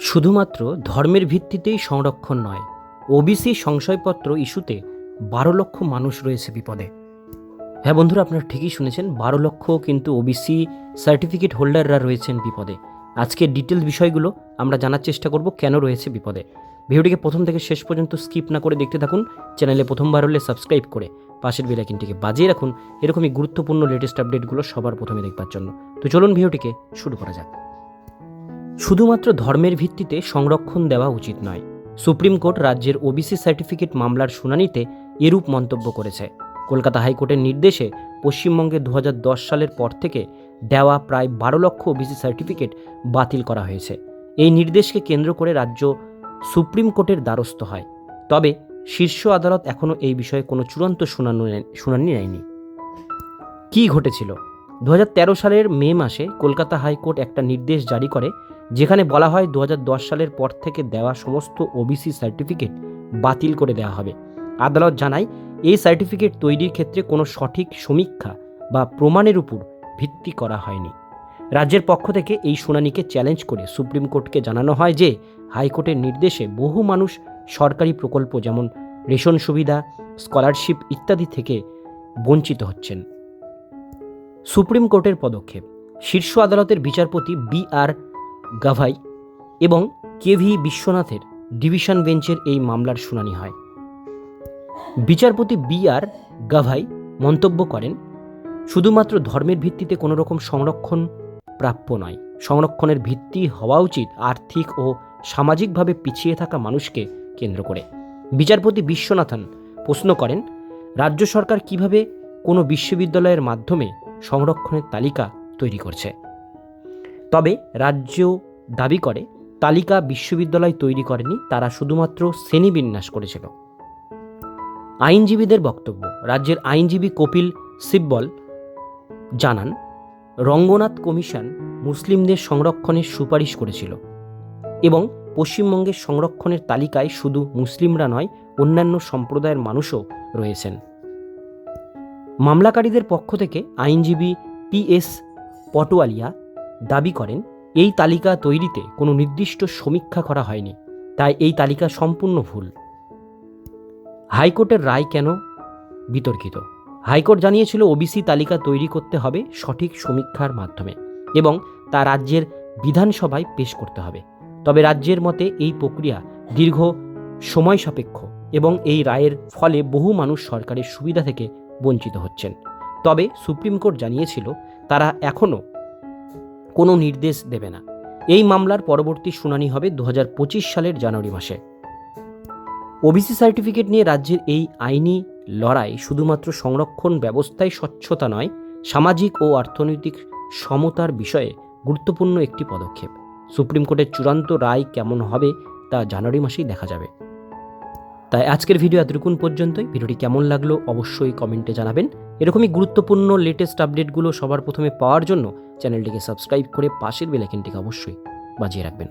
শুধুমাত্র ধর্মের ভিত্তিতেই সংরক্ষণ নয় ওবিসি সংশয়পত্র ইস্যুতে বারো লক্ষ মানুষ রয়েছে বিপদে। হ্যাঁ বন্ধুরা, আপনারা ঠিকই শুনেছেন, বারো লক্ষ কিন্তু ওবিসি সার্টিফিকেট হোল্ডাররা রয়েছেন বিপদে। আজকের ডিটেল বিষয়গুলো আমরা জানার চেষ্টা করব কেন রয়েছে বিপদে। ভিডিওটিকে প্রথম থেকে শেষ পর্যন্ত স্কিপ না করে দেখতে থাকুন, চ্যানেলে প্রথমবার হলে সাবস্ক্রাইব করে পাশের বেলাইকিনটিকে বাজিয়ে রাখুন, এরকমই গুরুত্বপূর্ণ লেটেস্ট আপডেটগুলো সবার প্রথমে দেখবার জন্য। তো চলুন ভিডিওটিকে শুরু করা যাক। শুধুমাত্র ধর্মের ভিত্তিতে সংরক্ষণ দেওয়া উচিত নয়। সুপ্রিম কোর্ট রাজ্যের ওবিসি সার্টিফিকেট মামলার শুনানিতে এরূপ মন্তব্য করেছে। কলকাতা হাইকোর্টের নির্দেশে পশ্চিমবঙ্গে দু হাজার দশ সালের পর থেকে দেওয়া প্রায় বারো লক্ষ ওবিসি সার্টিফিকেট বাতিল করা হয়েছে। এই নির্দেশকে কেন্দ্র করে রাজ্য সুপ্রিম কোর্টের দ্বারস্থ হয়। তবে শীর্ষ আদালত এখনও এই বিষয়ে কোনো চূড়ান্ত শুনানি শুনানি নেয়নি। কী ঘটেছিল? দু হাজার তেরো সালের মে মাসে কলকাতা হাইকোর্ট একটা নির্দেশ জারি করে, যেখানে বলা হয় দু হাজার দশ সালের পর থেকে দেওয়া সমস্ত ওবিসি সার্টিফিকেট বাতিল করে দেওয়া হবে। আদালত জানায়, এই সার্টিফিকেট তৈরির ক্ষেত্রে কোনো সঠিক সমীক্ষা বা প্রমাণের উপর ভিত্তি করা হয়নি। রাজ্যের পক্ষ থেকে এই শুনানিকে চ্যালেঞ্জ করে সুপ্রিম কোর্টকে জানানো হয় যে, হাইকোর্টের নির্দেশে বহু মানুষ সরকারি প্রকল্প যেমন রেশন সুবিধা, স্কলারশিপ ইত্যাদি থেকে বঞ্চিত হচ্ছেন। সুপ্রিম কোর্টের পদক্ষেপ, শীর্ষ আদালতের বিচারপতি বি আর গাভাই এবং কে ভি বিশ্বনাথের ডিভিশন বেঞ্চের এই মামলার শুনানি হয়। বিচারপতি বি আর গাভাই মন্তব্য করেন, শুধুমাত্র ধর্মের ভিত্তিতে কোনো রকম সংরক্ষণ প্রাপ্য নয়। সংরক্ষণের ভিত্তি হওয়া উচিত আর্থিক ও সামাজিকভাবে পিছিয়ে থাকা মানুষকে কেন্দ্র করে। বিচারপতি বিশ্বনাথন প্রশ্ন করেন, রাজ্য সরকার কীভাবে কোনো বিশ্ববিদ্যালয়ের মাধ্যমে সংরক্ষণের তালিকা তৈরি করছে। তবে রাজ্য দাবি করে, তালিকা বিশ্ববিদ্যালয় তৈরি করেনি, তারা শুধুমাত্র শ্রেণীবিন্যাস করেছিল। আইনজীবীদের বক্তব্য, রাজ্যের আইনজীবী কপিল সিব্বল জানান, রঙ্গনাথ কমিশন মুসলিমদের সংরক্ষণের সুপারিশ করেছিল এবং পশ্চিমবঙ্গের সংরক্ষণের তালিকায় শুধু মুসলিমরা নয়, অন্যান্য সম্প্রদায়ের মানুষও রয়েছেন। মামলাকারীদের পক্ষ থেকে আইনজীবী পি এস পটোয়ালিয়া দাবি করেন, এই তালিকা তৈরিতে কোনো নির্দিষ্ট সমীক্ষা করা হয়নি, তাই এই তালিকা সম্পূর্ণ ভুল। হাইকোর্টের রায় কেন বিতর্কিত? হাইকোর্ট জানিয়েছিল, ওবিসি তালিকা তৈরি করতে হবে সঠিক সমীক্ষার মাধ্যমে এবং তা রাজ্যের বিধানসভায় পেশ করতে হবে। তবে রাজ্যের মতে এই প্রক্রিয়া দীর্ঘ সময় সাপেক্ষ এবং এই রায়ের ফলে বহু মানুষ সরকারের সুবিধা থেকে বঞ্চিত হচ্ছেন। তবে সুপ্রিম কোর্ট জানিয়েছিল, তারা এখনও কোনো নির্দেশ দেবে না। এই মামলার পরবর্তী শুনানি হবে দু হাজার পঁচিশ সালের জানুয়ারি মাসে। ওবিসি সার্টিফিকেট নিয়ে রাজ্যের এই আইনি লড়াই শুধুমাত্র সংরক্ষণ ব্যবস্থায় স্বচ্ছতা নয়, সামাজিক ও অর্থনৈতিক সমতার বিষয়ে গুরুত্বপূর্ণ একটি পদক্ষেপ। সুপ্রিম কোর্টের চূড়ান্ত রায় কেমন হবে তা জানুয়ারি মাসেই দেখা যাবে। তাই আজকের ভিডিও এতটুকুন পর্যন্তই। ভিডিওটি কেমন লাগল অবশ্যই কমেন্টে জানাবেন। এরকমই গুরুত্বপূর্ণ লেটেস্ট আপডেটগুলো সবার প্রথমে পাওয়ার জন্য চ্যানেলটিকে সাবস্ক্রাইব করে পাশের বেলাইকেনটিকে অবশ্যই বাজিয়ে রাখবেন।